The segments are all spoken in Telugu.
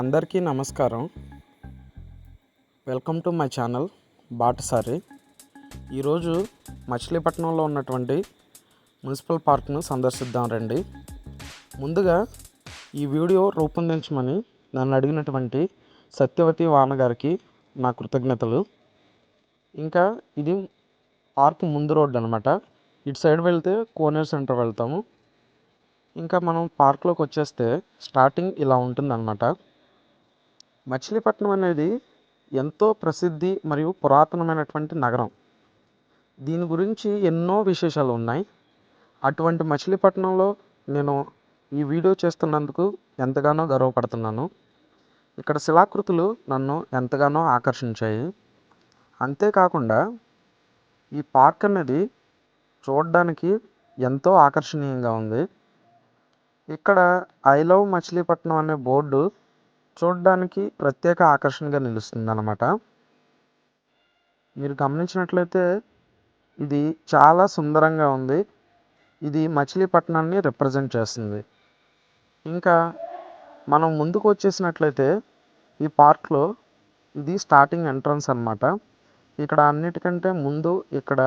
అందరికీ నమస్కారం. వెల్కమ్ టు మై ఛానల్ బాటసారి. ఈరోజు మచిలీపట్నంలో ఉన్నటువంటి మున్సిపల్ పార్క్ను సందర్శిద్దాం రండి. ముందుగా ఈ వీడియో రూపొందించమని నన్ను అడిగినటువంటి సత్యవతి వాన గారికి నా కృతజ్ఞతలు. ఇంకా ఇది పార్క్ ముందు రోడ్డు అనమాట ఇటు సైడ్ వెళ్తే కోనేరు సెంటర్ వెళ్తాము. ఇంకా మనం పార్క్లోకి వచ్చేస్తే స్టార్టింగ్ ఇలా ఉంటుందన్నమాట. మచిలీపట్నం అనేది ఎంతో ప్రసిద్ధి మరియు పురాతనమైనటువంటి నగరం. దీని గురించి ఎన్నో విశేషాలు ఉన్నాయి. అటువంటి మచిలీపట్నంలో నేను ఈ వీడియో చేస్తున్నందుకు ఎంతగానో గర్వపడుతున్నాను. ఇక్కడ శిలాకృతులు నన్ను ఎంతగానో ఆకర్షించాయి. అంతేకాకుండా ఈ పార్క్ అనేది చూడడానికి ఎంతో ఆకర్షణీయంగా ఉంది. ఇక్కడ ఐ లవ్ మచిలీపట్నం అనే బోర్డు చూడడానికి ప్రత్యేక ఆకర్షణగా నిలుస్తుంది అన్నమాట మీరు గమనించినట్లయితే ఇది చాలా సుందరంగా ఉంది. ఇది మచిలీపట్నాన్ని రిప్రజెంట్ చేస్తుంది. ఇంకా మనం ముందుకు వచ్చేసినట్లయితే ఈ పార్క్లో ఇది స్టార్టింగ్ ఎంట్రన్స్ అనమాట ఇక్కడ అన్నిటికంటే ముందు ఇక్కడ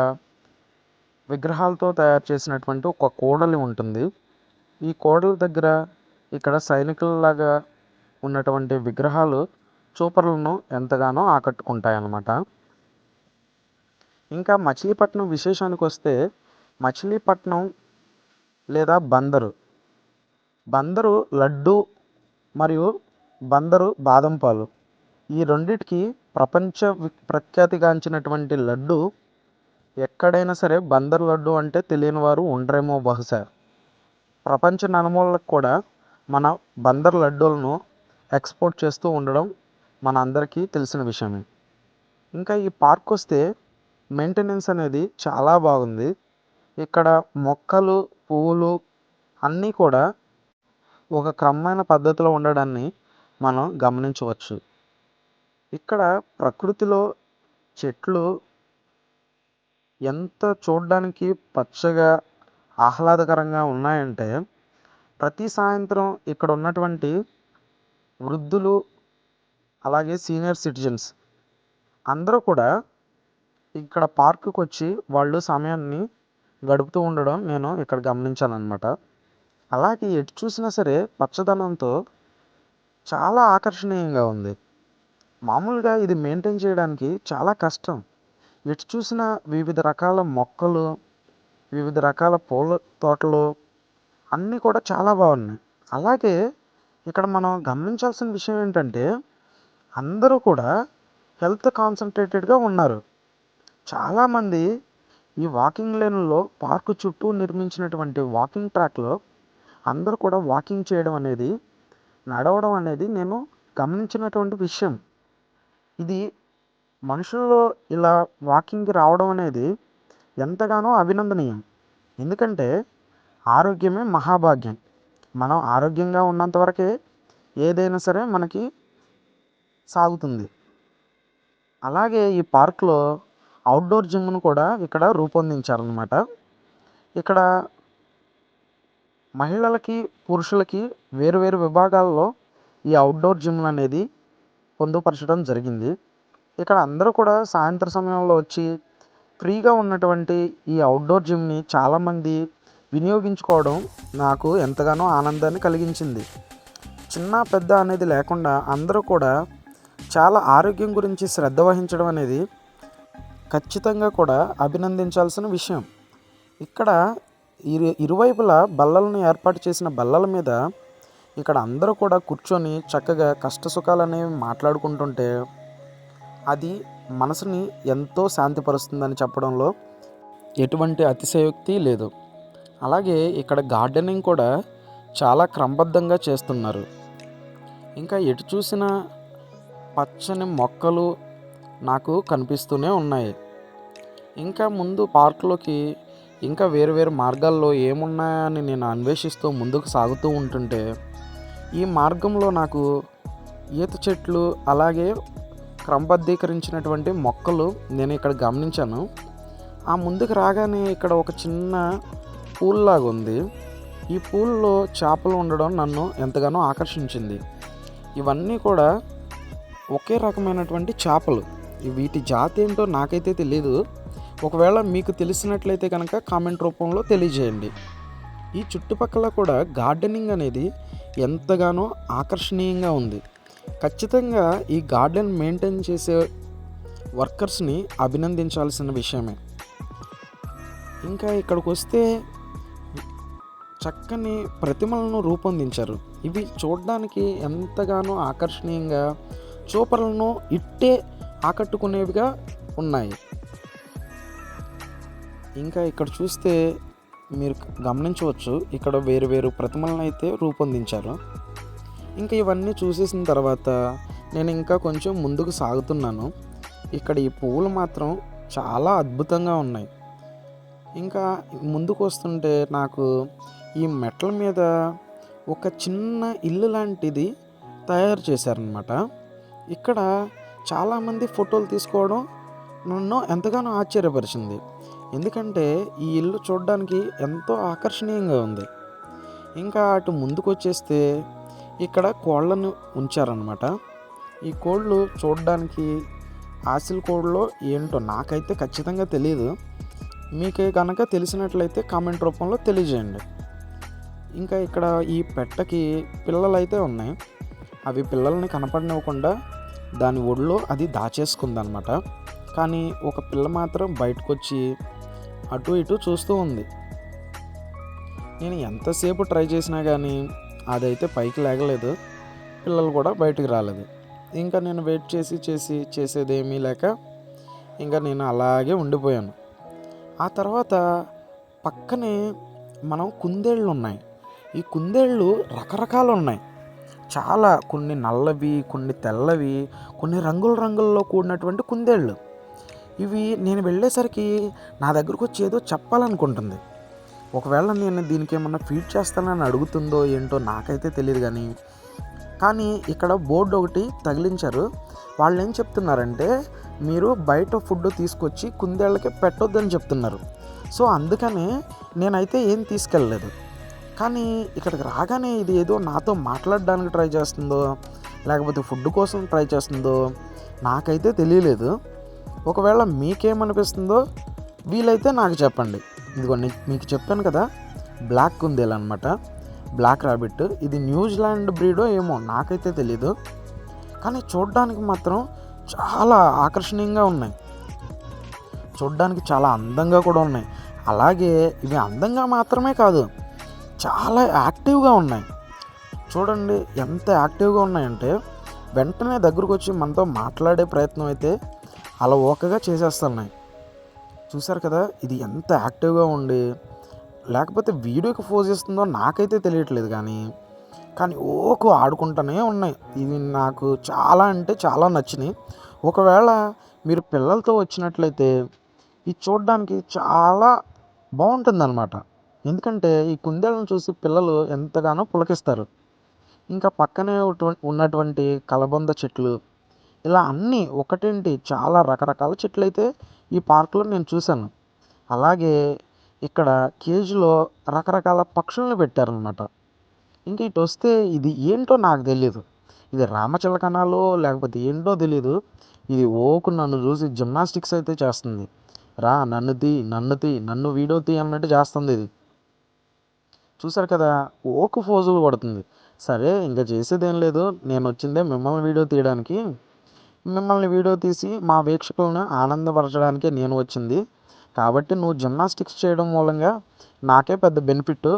విగ్రహాలతో తయారు చేసినటువంటి ఒక కోడలి ఉంటుంది. ఈ కోడల దగ్గర ఇక్కడ సైనికుల్లాగా ఉన్నటువంటి విగ్రహాలు చూపరులను ఎంతగానో ఆకట్టుకుంటాయి అన్నమాట ఇంకా మచిలీపట్నం విశేషానికి వస్తే మచిలీపట్నం లేదా బందరు. బందరు లడ్డు మరియు బందరు బాదం పాలు. ఈ రెండిటికి ప్రపంచ వి- ప్రఖ్యాతిగాంచినటువంటి లడ్డు ఎక్కడైనా సరే బందరు లడ్డు అంటే తెలియని వారు ఉండరేమో బహుశా. ప్రపంచ నలుమూలలకు కూడా మన బందర్ లడ్డూలను ఎక్స్పోర్ట్ చేస్తూ ఉండడం మన అందరికీ తెలిసిన విషయమే. ఇంకా ఈ పార్క్ వస్తే మెయింటెనెన్స్ అనేది చాలా బాగుంది. ఇక్కడ మొక్కలు పువ్వులు అన్నీ కూడా ఒక క్రమమైన పద్ధతిలో ఉండడాన్ని మనం గమనించవచ్చు. ఇక్కడ ప్రకృతిలో చెట్లు ఎంత చూడడానికి పచ్చగా ఆహ్లాదకరంగా ఉన్నాయంటే ప్రతి సాయంత్రం ఇక్కడ ఉన్నటువంటి వృద్ధులు అలాగే సీనియర్ సిటిజన్స్ అందరూ కూడా ఇక్కడ పార్కుకు వచ్చి వాళ్ళు సమయాన్ని గడుపుతూ ఉండడం నేను ఇక్కడ గమనించాను అనమాట అలాగే ఎటు చూసినా సరే పచ్చదనంతో చాలా ఆకర్షణీయంగా ఉంది. మామూలుగా ఇది మెయింటైన్ చేయడానికి చాలా కష్టం. ఎటు చూసినా వివిధ రకాల మొక్కలు వివిధ రకాల పూల తోటలు అన్నీ కూడా చాలా బాగున్నాయి. అలాగే ఇక్కడ మనం గమనించాల్సిన విషయం ఏంటంటే అందరూ కూడా హెల్త్ కాన్సన్ట్రేటెడ్గా ఉన్నారు. చాలామంది ఈ వాకింగ్ లేన్లో పార్కు చుట్టూ నిర్మించినటువంటి వాకింగ్ ట్రాక్లో అందరూ కూడా వాకింగ్ చేయడం అనేది నడవడం అనేది నేను గమనించినటువంటి విషయం. ఇది మనుషుల్లో ఇలా వాకింగ్కి రావడం అనేది ఎంతగానో అభినందనీయం. ఎందుకంటే ఆరోగ్యమే మహాభాగ్యం. మనం ఆరోగ్యంగా ఉన్నంత వరకే ఏదైనా సరే మనకి సాగుతుంది. అలాగే ఈ పార్క్లో అవుట్డోర్ జిమ్ను కూడా ఇక్కడ రూపొందించారనమాట ఇక్కడ మహిళలకి పురుషులకి వేరువేరు విభాగాల్లో ఈ అవుట్డోర్ జిమ్లు అనేది పొందుపరచడం జరిగింది. ఇక్కడ అందరూ కూడా సాయంత్ర సమయంలో వచ్చి ఫ్రీగా ఉన్నటువంటి ఈ అవుట్డోర్ జిమ్ని చాలామంది వినియోగించుకోవడం నాకు ఎంతగానో ఆనందాన్ని కలిగించింది. చిన్న పెద్ద అనేది లేకుండా అందరూ కూడా చాలా ఆరోగ్యం గురించి శ్రద్ధ వహించడం అనేది ఖచ్చితంగా కూడా అభినందించాల్సిన విషయం. ఇక్కడ ఇరు ఇరువైపులా బల్లలను ఏర్పాటు చేసిన బల్లల మీద ఇక్కడ అందరూ కూడా కూర్చొని చక్కగా కష్ట సుఖాలు అనేవి మాట్లాడుకుంటుంటే అది మనసుని ఎంతో శాంతిపరుస్తుందని చెప్పడంలో ఎటువంటి అతిశయోక్తి లేదు. అలాగే ఇక్కడ గార్డెనింగ్ కూడా చాలా క్రమబద్ధంగా చేస్తున్నారు. ఇంకా ఎటు చూసినా పచ్చని మొక్కలు నాకు కనిపిస్తూనే ఉన్నాయి. ఇంకా ముందు పార్క్లోకి ఇంకా వేరు వేరు మార్గాల్లో ఏమున్నాయని నేను అన్వేషిస్తూ ముందుకు సాగుతూ ఉంటుంటే ఈ మార్గంలో నాకు ఈత చెట్లు అలాగే క్రమబద్ధీకరించినటువంటి మొక్కలు నేను ఇక్కడ గమనించాను. ఆ ముందుకు రాగానే ఇక్కడ ఒక చిన్న పూల్ లాగా ఉంది ఈ పూల్లో చేపలు ఉండడం నన్ను ఎంతగానో ఆకర్షించింది. ఇవన్నీ కూడా ఒకే రకమైనటువంటి చేపలు. వీటి జాతి ఏంటో నాకైతే తెలియదు ఒకవేళ మీకు తెలిసినట్లయితే కనుక కామెంట్ రూపంలో తెలియజేయండి. ఈ చుట్టుపక్కల కూడా గార్డెనింగ్ అనేది ఎంతగానో ఆకర్షణీయంగా ఉంది. ఖచ్చితంగా ఈ గార్డెన్ మెయింటైన్ చేసే వర్కర్స్ని అభినందించాల్సిన విషయమే. ఇంకా ఇక్కడికి వస్తే చక్కని ప్రతిమలను రూపొందించారు. ఇవి చూడడానికి ఎంతగానో ఆకర్షణీయంగా చూపలను ఇట్టే ఆకట్టుకునేవిగా ఉన్నాయి. ఇంకా ఇక్కడ చూస్తే మీరు గమనించవచ్చు ఇక్కడ వేరు వేరు ప్రతిమలను అయితే రూపొందించారు. ఇంకా ఇవన్నీ చూసేసిన తర్వాత నేను ఇంకా కొంచెం ముందుకు సాగుతున్నాను. ఇక్కడ ఈ పువ్వులు మాత్రం చాలా అద్భుతంగా ఉన్నాయి. ఇంకా ముందుకు వస్తుంటే నాకు ఈ మెట్ల మీద ఒక చిన్న ఇల్లు లాంటిది తయారు చేశారనమాట ఇక్కడ చాలామంది ఫోటోలు తీసుకోవడం నన్ను ఎంతగానో ఆశ్చర్యపరిచింది. ఎందుకంటే ఈ ఇల్లు చూడడానికి ఎంతో ఆకర్షణీయంగా ఉంది. ఇంకా అటు ముందుకు వచ్చేస్తే ఇక్కడ కోళ్ళను ఉంచారనమాట ఈ కోళ్ళు చూడడానికి ఆసిల్ కోళ్ళలో ఏంటో నాకైతే ఖచ్చితంగా తెలియదు మీకు కనుక తెలిసినట్లయితే కామెంట్ రూపంలో తెలియజేయండి. ఇంకా ఇక్కడ ఈ పెట్టకి పిల్లలు అయితే ఉన్నాయి. అవి పిల్లల్ని కనపడనివ్వకుండా దాని ఒడిలో అది దాచేసుకుందనమాట. కానీ ఒక పిల్ల మాత్రం బయటకు వచ్చి అటు ఇటు చూస్తూ ఉంది. నేను ఎంతసేపు ట్రై చేసినా కానీ అదైతే పైకి లేగలేదు. పిల్లలు కూడా బయటికి రాలేదు. ఇంకా నేను వెయిట్ చేసి చేసి చేసేదేమీ లేక ఇంకా నేను అలాగే ఉండిపోయాను. ఆ తర్వాత పక్కనే మనం కుందేళ్ళు ఉన్నాయి. ఈ కుందేళ్ళు రకరకాలు ఉన్నాయి చాలా కొన్ని నల్లవి కొన్ని తెల్లవి కొన్ని రంగుల రంగుల్లో కూడినటువంటి కుందేళ్ళు. ఇవి నేను వెళ్ళేసరికి నా దగ్గరకు వచ్చి ఏదో చెప్పాలనుకుంటుంది. ఒకవేళ నేను దీనికి ఏమన్నా ఫీడ్ చేస్తానని అడుగుతుందో ఏంటో నాకైతే తెలియదు కానీ కానీ ఇక్కడ బోర్డు ఒకటి తగిలించారు. వాళ్ళు ఏం చెప్తున్నారంటే మీరు బయట ఫుడ్ తీసుకొచ్చి కుందేళ్ళకి పెట్టొద్దని చెప్తున్నారు. సో అందుకనే నేనైతే ఏం తీసుకెళ్ళలేదు. కానీ ఇక్కడికి రాగానే ఇది ఏదో నాతో మాట్లాడడానికి ట్రై చేస్తుందో లేకపోతే ఫుడ్ కోసం ట్రై చేస్తుందో నాకైతే తెలియలేదు. ఒకవేళ మీకేమనిపిస్తుందో వీలైతే నాకు చెప్పండి. ఇదిగో మీకు చెప్పాను కదా బ్లాక్ కుందేలు అనమాట బ్లాక్ రాబిట్ ఇది న్యూజిలాండ్ బ్రీడో ఏమో నాకైతే తెలీదు. కానీ చూడడానికి మాత్రం చాలా ఆకర్షణీయంగా ఉన్నాయి. చూడడానికి చాలా అందంగా కూడా ఉన్నాయి. అలాగే ఇవి అందంగా మాత్రమే కాదు చాలా యాక్టివ్గా ఉన్నాయి. చూడండి ఎంత యాక్టివ్గా ఉన్నాయంటే వెంటనే దగ్గరకు వచ్చి మనతో మాట్లాడే ప్రయత్నం అయితే అలా ఓకగా చేసేస్తున్నాయి. చూసారు కదా ఇది ఎంత యాక్టివ్గా ఉండి లేకపోతే వీడియోకి ఫోజ్ చేస్తుందో నాకైతే తెలియట్లేదు కానీ కానీ ఓకు ఆడుకుంటూనే ఉన్నాయి. ఇవి నాకు చాలా అంటే చాలా నచ్చినాయి. ఒకవేళ మీరు పిల్లలతో వచ్చినట్లయితే ఇది చూడడానికి చాలా బాగుంటుందన్నమాట. ఎందుకంటే ఈ కుందేళ్ళను చూసి పిల్లలు ఎంతగానో పులకిస్తారు. ఇంకా పక్కనే ఉన్నటువంటి కలబంద చెట్లు ఇలా అన్నీ ఒకటేంటి? చాలా రకరకాల చెట్లు అయితే ఈ పార్కులో నేను చూశాను. అలాగే ఇక్కడ కేజీలో రకరకాల పక్షులను పెట్టారనమాట ఇంకా ఇటు వస్తే ఇది ఏంటో నాకు తెలియదు ఇది రామచిలకనాలో లేకపోతే ఏంటో తెలియదు ఇది ఓకు నన్ను చూసి జిమ్నాస్టిక్స్ అయితే చేస్తుంది. రా నన్ను తీ నన్ను తీ నన్ను వీడియో తీ అన్నట్టు చేస్తుంది ఇది. చూసారు కదా ఓకు ఫోజు కొడుతుంది సరే ఇంకా చేసేదేం లేదు. నేను వచ్చిందే మిమ్మల్ని వీడియో తీయడానికి. మిమ్మల్ని వీడియో తీసి మా వీక్షకులను ఆనందపరచడానికే నేను వచ్చింది. కాబట్టి నువ్వు జిమ్నాస్టిక్స్ చేయడం మూలంగా నాకే పెద్ద బెనిఫిట్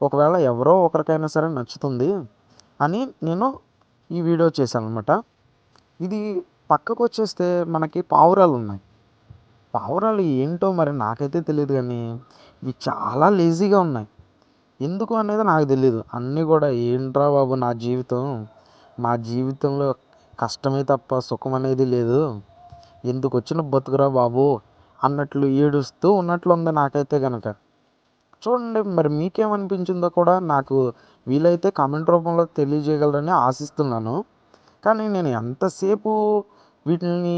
ఒకవేళ ఎవరో ఒకరికైనా సరే నచ్చుతుంది అని నేను ఈ వీడియో చేశాను అనమాట ఇది పక్కకు వచ్చేస్తే మనకి పావురాలు ఉన్నాయి పావురాలు ఏంటో మరి నాకైతే తెలియదు కానీ ఇవి చాలా లేజీగా ఉన్నాయి. ఎందుకు అనేది నాకు తెలియదు అన్నీ కూడా ఏంట్రా బాబు నా జీవితం? మా జీవితంలో కష్టమే తప్ప సుఖం అనేది లేదు. ఎందుకు వచ్చిన బతుకురా బాబు? అన్నట్లు ఏడుస్తూ ఉన్నట్లు ఉంది నాకైతే కనుక చూడండి మరి మీకేమనిపించిందో కూడా నాకు వీలైతే కామెంట్ రూపంలో తెలియజేయగలరని ఆశిస్తున్నాను. కానీ నేను ఎంతసేపు వీటిని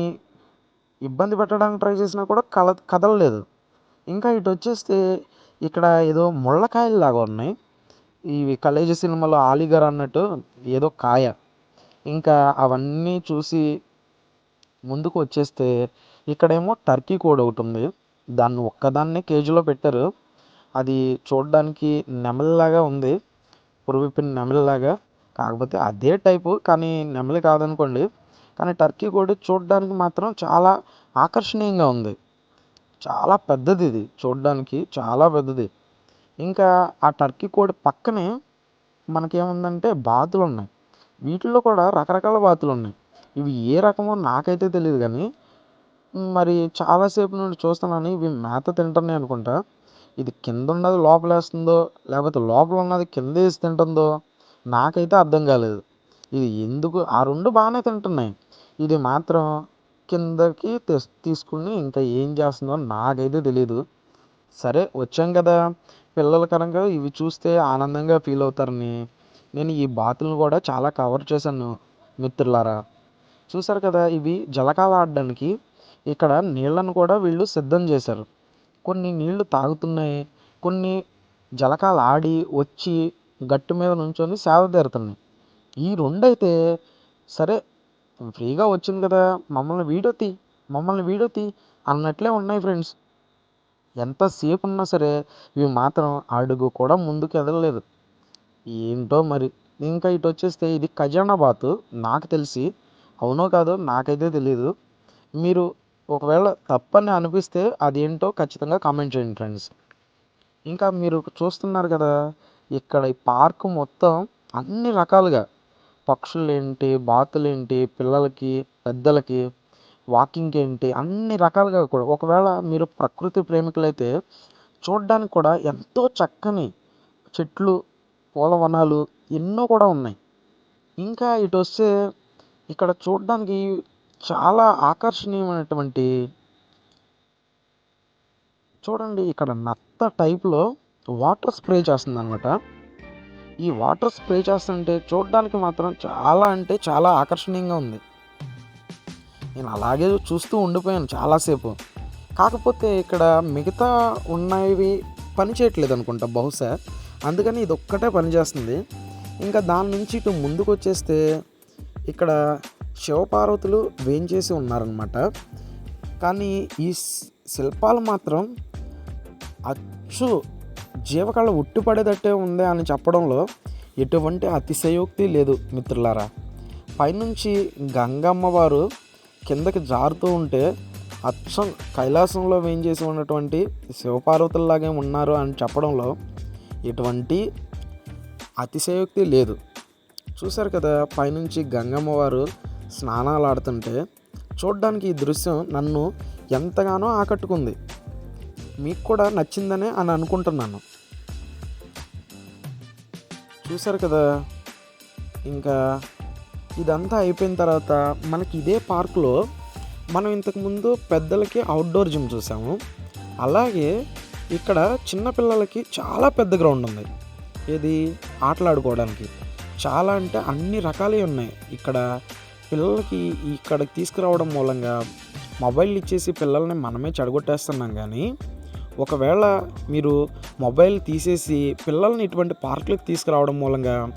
ఇబ్బంది పెట్టడానికి ట్రై చేసినా కూడా కల కదలలేదు. ఇంకా ఇటు వచ్చేస్తే ఇక్కడ ఏదో ముళ్ళకాయలు లాగా ఉన్నాయి. ఇవి కలేజీ సినిమాలో ఆలిగర్ అన్నట్టు ఏదో కాయ. ఇంకా అవన్నీ చూసి ముందుకు వచ్చేస్తే ఇక్కడేమో టర్కీ కోడి ఒకటి ఉంది. దాన్ని ఒక్కదాన్నే కేజీలో పెట్టారు. అది చూడడానికి నెమలిలాగా ఉంది. పురువిప్పిన నెమలిలాగా. కాకపోతే అదే టైపు కానీ నెమలి కాదనుకోండి. కానీ టర్కీ కోడి చూడడానికి మాత్రం చాలా ఆకర్షణీయంగా ఉంది. చాలా పెద్దది ఇది. చూడడానికి చాలా పెద్దది. ఇంకా ఆ టర్కీ కోడి పక్కనే మనకేముందంటే బాతులు ఉన్నాయి వీటిల్లో కూడా రకరకాల బాతులు ఉన్నాయి ఇవి ఏ రకమో నాకైతే తెలియదు కానీ మరి చాలాసేపు నుండి చూస్తున్నాను. ఇవి మేత తింటున్నాయి అనుకుంటా. ఇది కింద ఉన్నది లోపల వేస్తుందో లేకపోతే లోపల ఉన్నది కింద వేసి తింటుందో నాకైతే అర్థం కాలేదు. ఇది ఎందుకు? ఆ రెండు బాగానే తింటున్నాయి. ఇది మాత్రం కిందకి తెస్ తీసుకుని ఇంకా ఏం చేస్తుందో నాకైతే తెలియదు సరే వచ్చాం కదా. పిల్లల కనుక ఇవి చూస్తే ఆనందంగా ఫీల్ అవుతారని నేను ఈ బాతులను కూడా చాలా కవర్ చేశాను మిత్రులారా. చూసారు కదా ఇవి జలకాలు ఆడడానికి ఇక్కడ నీళ్ళను కూడా వీళ్ళు సిద్ధం చేశారు. కొన్ని నీళ్ళు తాగుతున్నాయి కొన్ని జలకాలు ఆడి వచ్చి గట్టు మీద నుంచొని సేద తీరుతున్నాయి. ఈ రెండైతే సరే ఫ్రీగా వచ్చింది కదా మమ్మల్ని వీడియో తీ మమ్మల్ని వీడియో తీ అన్నట్లే ఉన్నాయి ఫ్రెండ్స్ ఎంతసేపు ఉన్నా సరే ఇవి మాత్రం అడుగు కూడా ముందుకు ఎదగలేదు. ఏంటో మరి? ఇంకా ఇటు వచ్చేస్తే ఇది ఖజానా బాతు. నాకు తెలిసి అవునో కాదో నాకైతే తెలియదు మీరు ఒకవేళ తప్పని అనిపిస్తే అదేంటో ఖచ్చితంగా కామెంట్ చేయండి ఫ్రెండ్స్ ఇంకా మీరు చూస్తున్నారు కదా ఇక్కడ ఈ పార్క్ మొత్తం అన్ని రకాలుగా పక్షులేంటి బాతులేంటి పిల్లలకి పెద్దలకి వాకింగ్కి ఏంటి అన్ని రకాలుగా కూడా. ఒకవేళ మీరు ప్రకృతి ప్రేమికులైతే చూడడానికి కూడా ఎంతో చక్కని చెట్లు పూలవనాలు ఎన్నో కూడా ఉన్నాయి. ఇంకా ఇటు వస్తే ఇక్కడ చూడడానికి చాలా ఆకర్షణీయమైనటువంటి చూడండి ఇక్కడ నత్త టైప్లో వాటర్ స్ప్రే చేస్తుంది అనమాట ఈ వాటర్ స్ప్రే చేస్తుంటే చూడడానికి మాత్రం చాలా అంటే చాలా ఆకర్షణీయంగా ఉంది. నేను అలాగే చూస్తూ ఉండిపోయాను చాలాసేపు. కాకపోతే ఇక్కడ మిగతా ఉన్నవి పని చేయట్లేదు అనుకుంటా బహుశా. అందుకని ఇది ఒక్కటే పనిచేస్తుంది ఇంకా దాని నుంచి ఇటు ముందుకు వచ్చేస్తే ఇక్కడ శివపార్వతులు వేయించేసి ఉన్నారనమాట కానీ ఈ శిల్పాలు మాత్రం అచ్చు జీవకళ ఉట్టిపడేటట్టే ఉంది అని చెప్పడంలో ఎటువంటి అతిశయోక్తి లేదు మిత్రులారా. పైనుంచి గంగమ్మ వారు కిందకి జారుతూ ఉంటే అచ్చం కైలాసంలో వేయించేసి ఉన్నటువంటి శివపార్వతుల్లాగే ఉన్నారు అని చెప్పడంలో ఎటువంటి అతిశయోక్తి లేదు. చూశారు కదా పైనుంచి గంగమ్మ వారు స్నానాలు ఆడుతుంటే చూడడానికి ఈ దృశ్యం నన్ను ఎంతగానో ఆకట్టుకుంది. మీకు కూడా నచ్చిందనే అని అనుకుంటున్నాను. చూసారు కదా? ఇంకా ఇదంతా అయిపోయిన తర్వాత మనకి ఇదే పార్కులో మనం ఇంతకుముందు పెద్దలకి అవుట్డోర్ జిమ్ చూసాము. అలాగే ఇక్కడ చిన్నపిల్లలకి చాలా పెద్ద గ్రౌండ్ ఉంది. ఇది ఆటలాడుకోవడానికి చాలా అంటే అన్ని రకాలే ఉన్నాయి. ఇక్కడ పిల్లలకి ఇక్కడికి తీసుకురావడం మూలంగా మొబైల్ ఇచ్చేసి పిల్లల్ని మనమే చెడగొట్టేస్తున్నాం కానీ ఒకవేళ మీరు మొబైల్ తీసేసి పిల్లల్ని ఇటువంటి పార్కులకు తీసుకురావడం మూలంగా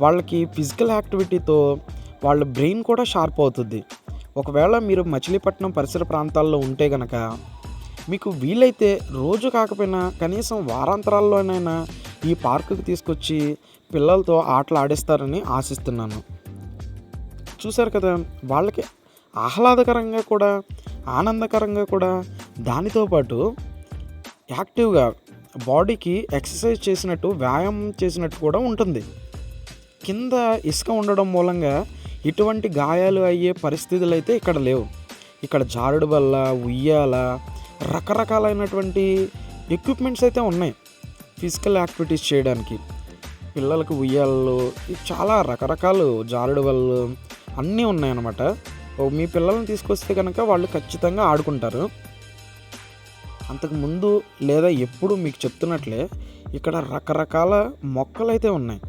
వాళ్ళకి ఫిజికల్ యాక్టివిటీతో వాళ్ళ బ్రెయిన్ కూడా షార్ప్ అవుతుంది. ఒకవేళ మీరు మచిలీపట్నం పరిసర ప్రాంతాల్లో ఉంటే గనక మీకు వీలైతే రోజు కాకపోయినా కనీసం వారాంతరాల్లోనైనా ఈ పార్కుకి తీసుకొచ్చి పిల్లలతో ఆటలు ఆడిస్తారని ఆశిస్తున్నాను. చూశారు కదా వాళ్ళకి ఆహ్లాదకరంగా కూడా ఆనందకరంగా కూడా దానితో పాటు యాక్టివ్గా బాడీకి ఎక్సర్సైజ్ చేసినట్టు వ్యాయామం చేసినట్టు కూడా ఉంటుంది. కింద ఇసుక ఉండడం మూలంగా ఇటువంటి గాయాలు అయ్యే పరిస్థితులు అయితే ఇక్కడ లేవు. ఇక్కడ జారుడు వల్ల ఉయ్యాల రకరకాలైనటువంటి ఎక్విప్మెంట్స్ అయితే ఉన్నాయి. ఫిజికల్ యాక్టివిటీస్ చేయడానికి. పిల్లలకు ఉయ్యాలు చాలా రకరకాలు జారుడు వల్ల అన్నీ ఉన్నాయన్నమాట. మీ పిల్లల్ని తీసుకొస్తే కనుక వాళ్ళు ఖచ్చితంగా ఆడుకుంటారు. అంతకుముందు లేదా ఎప్పుడు మీకు చెప్తున్నట్లే ఇక్కడ రకరకాల మొక్కలు అయితే ఉన్నాయి.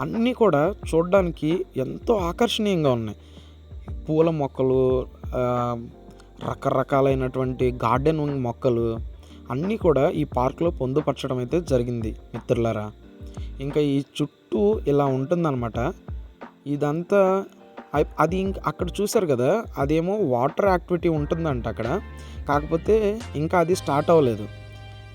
అన్నీ కూడా చూడడానికి ఎంతో ఆకర్షణీయంగా ఉన్నాయి. పూల మొక్కలు రకరకాలైనటువంటి గార్డెన్ మొక్కలు అన్నీ కూడా ఈ పార్క్లో పొందుపరచడం అయితే జరిగింది మిత్రులారా. ఇంకా ఈ చుట్టూ ఇలా ఉంటుందన్నమాట. ఇదంతా అది ఇంక అక్కడ చూశారు కదా అదేమో వాటర్ యాక్టివిటీ ఉంటుందంట అక్కడ. కాకపోతే ఇంకా అది స్టార్ట్ అవ్వలేదు.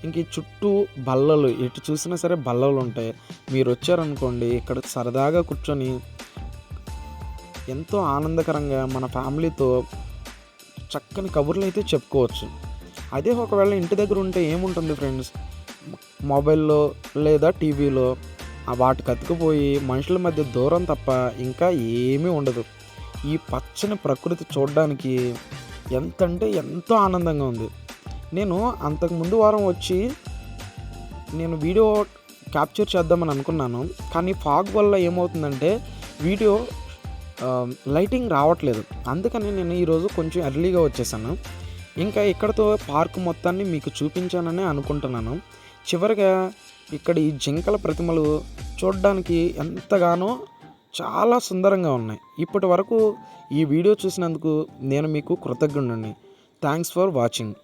ఇంక ఈ చుట్టూ బల్లలు ఎటు చూసినా సరే బల్లలు ఉంటాయి. మీరు వచ్చారనుకోండి ఇక్కడ సరదాగా కూర్చొని ఎంతో ఆనందకరంగా మన ఫ్యామిలీతో చక్కని కబుర్లు అయితే చెప్పుకోవచ్చు. అదే ఒకవేళ ఇంటి దగ్గర ఉంటే ఏముంటుంది ఫ్రెండ్స్? మొబైల్లో లేదా టీవీలో వాటికి అతుకుపోయి మనుషుల మధ్య దూరం తప్ప ఇంకా ఏమీ ఉండదు. ఈ పచ్చని ప్రకృతి చూడడానికి ఎంత అంటే ఎంతో ఆనందంగా ఉంది. నేను అంతకు ముందు వారం వచ్చి నేను వీడియో క్యాప్చర్ చేద్దామని అనుకున్నాను. కానీ ఫాగ్ వల్ల ఏమవుతుందంటే వీడియో లైటింగ్ రావట్లేదు. అందుకని నేను ఈరోజు కొంచెం ఎర్లీగా వచ్చేసాను. ఇంకా ఇక్కడతో పార్క్ మొత్తాన్ని మీకు చూపించానని అనుకుంటున్నాను. చివరిగా ఇక్కడ ఈ జింకల ప్రతిమలు చూడడానికి ఎంతగానో చాలా సుందరంగా ఉన్నాయి. ఇప్పటి వరకు ఈ వీడియో చూసినందుకు నేను మీకు కృతజ్ఞుడిని. Thanks for watching